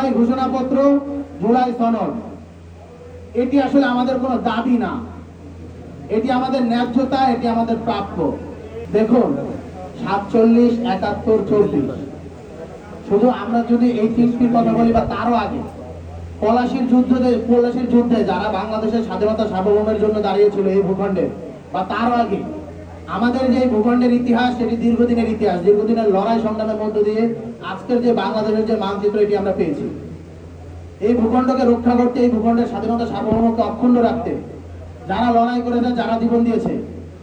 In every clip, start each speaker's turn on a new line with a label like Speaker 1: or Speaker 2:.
Speaker 1: জুলাই ঘোষণাপত্র, জুলাই সনদ। এটি আসলে আমাদের কোনো দাবি না। এটি আমাদের ন্যায্যতা, এটি আমাদের প্রাপ্য। দেখুন, সাতচল্লিশ, একাত্তর চল্লিশ শুধু আমরা যদি এই তিনটির কথা বলি বা তারও আগে, পলাশির যুদ্ধে পলাশির যুদ্ধে যারা বাংলাদেশের স্বাধীনতা সার্বভৌমের জন্য দাঁড়িয়েছিল এই ভূখণ্ডে, বা তারও আগে আমাদের যে ভূখণ্ডের ইতিহাস, সেটি দীর্ঘদিনের ইতিহাস, দীর্ঘদিনের লড়াই সংগ্রামের মধ্য দিয়ে আজকের যে বাংলাদেশের যে মানচিত্র, এটি আমরা পেয়েছি। এই ভূখণ্ডকে রক্ষা করতে, এই ভূখণ্ডের স্বাধীনতা সার্বভৌমকে অক্ষুণ্ণ রাখতে, যারা লড়াই করেছে, যারা জীবন দিয়েছে,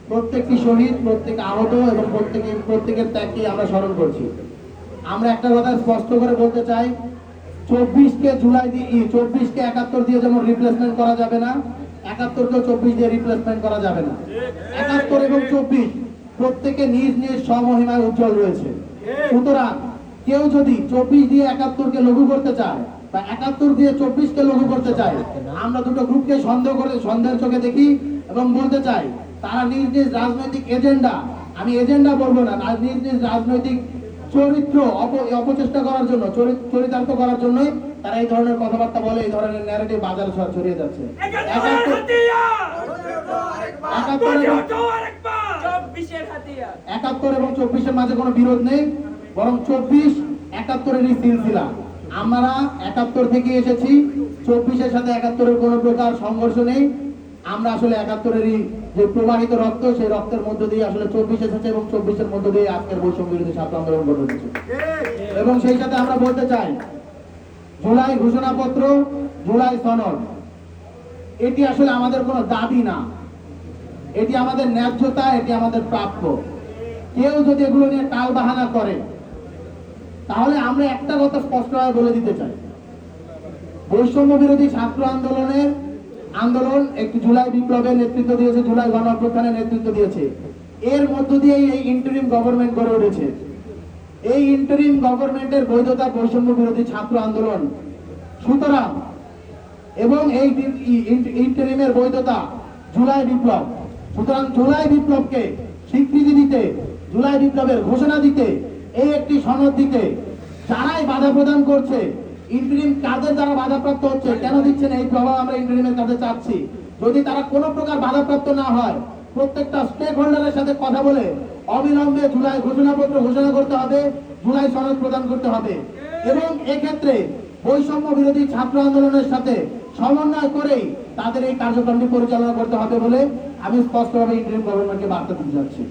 Speaker 1: প্রত্যেকটি শহীদ, প্রত্যেক আহত এবং প্রত্যেকে প্রত্যেকের ত্যাগকে আমরা স্মরণ করছি। আমরা একটা কথা স্পষ্ট করে বলতে চাই, চব্বিশকে জুলাই দিয়ে, চব্বিশকে একাত্তর দিয়ে যেমন রিপ্লেসমেন্ট করা যাবে না একাত্তরকে চব্বিশ দিয়ে রিপ্লেসমেন্ট করা যাবে না। একাত্তর এবং চব্বিশ প্রত্যেকে নিজ নিজ স্বমহিমায় উজ্জ্বল রয়েছে। সুতরাং কেউ যদি চব্বিশ দিয়ে একাত্তরকে লঘু করতে চায় বা একাত্তর দিয়ে চব্বিশকে লঘু করতে চায়, আমরা দুটো গ্রুপকে সন্দেহ করে, সন্দেহের চোখে দেখি এবং বলতে চাই, তারা নিজ নিজ রাজনৈতিক এজেন্ডা, আমি এজেন্ডা বলব না নিজ নিজ রাজনৈতিক চরিত্র অপচেষ্টা করার জন্য চরিতার্থ করার জন্যই তারা এই ধরনের কথাবার্তা বলে এই ধরনের ন্যারেটিভ বাজারে ছড়িয়ে যাচ্ছে। একাত্তর- একাত্তর এবং
Speaker 2: চব্বিশের
Speaker 1: একাত্তর এবং চব্বিশের মাঝে কোনো বিরোধ নেই বরং চব্বিশ একাত্তরেরই সিলসিলা। আমরা একাত্তর থেকে এসেছি চব্বিশের সাথে একাত্তরের কোনো প্রকার সংঘর্ষ নেই আমরা আসলে একাত্তরেরই যে প্রবাহিত রক্ত, সেই রক্তের মধ্য দিয়ে আসলে চব্বিশ এসেছে এবং চব্বিশের মধ্য দিয়ে আজকের বৈষম্য বিরোধী ছাত্র আন্দোলন গড়ে উঠেছে। এবং সেই সাথে আমরা বলতে চাই, জুলাই ঘোষণাপত্র, জুলাই সনদ, এটি আসলে আমাদের কোনো দাবি না। এটি আমাদের ন্যায্যতা, এটি আমাদের প্রাপ্য। কেউ যদি এগুলো নিয়ে টাল বাহানা করে, তাহলে আমরা একটা কথা স্পষ্টভাবে বলে দিতে চাই। বৈষম্য বিরোধী ছাত্র আন্দোলনের আন্দোলন একটি জুলাই বিপ্লবের নেতৃত্ব দিয়েছে, জুলাই গণ অভ্যুত্থানের নেতৃত্ব দিয়েছে। এর মধ্য দিয়েই এই ইন্টারিম গভর্নমেন্ট গড়ে উঠেছে। এই ইন্টারিম গভর্নমেন্টের বৈধতা বৈষম্য বিরোধী ছাত্র আন্দোলন। সুতরাং, এবং এই ইন্টারিমের বৈধতা জুলাই বিপ্লব। সুতরাং জুলাই বিপ্লবকে স্বীকৃতি দিতে, জুলাই বিপ্লবের ঘোষণা দিতে, এই একটি সনদ দিতে যারাই বাধা প্রদান করছে ইন্টারিম কাদের দ্বারা বাধাপ্রাপ্ত হচ্ছে? কেন দিচ্ছেন এই প্রভাব আমরা ইন্টারিমের কাছে চাচ্ছি? যদি তারা কোনো প্রকার বাধাপ্রাপ্ত না হয়, প্রত্যেকটা স্টেক হোল্ডারের সাথে কথা বলে অবিলম্বে জুলাই ঘোষণাপত্র ঘোষণা করতে হবে জুলাই সনদ প্রদান করতে হবে। এবং এক্ষেত্রে বৈষম্য বিরোধী ছাত্র আন্দোলনের সাথে সমন্বয় করেই তাদের এই কার্যক্রমটি পরিচালনা করতে হবে বলে আমি স্পষ্টভাবে ইন্টারিম গভর্নমেন্টকে বার্তা দিতে যাচ্ছি।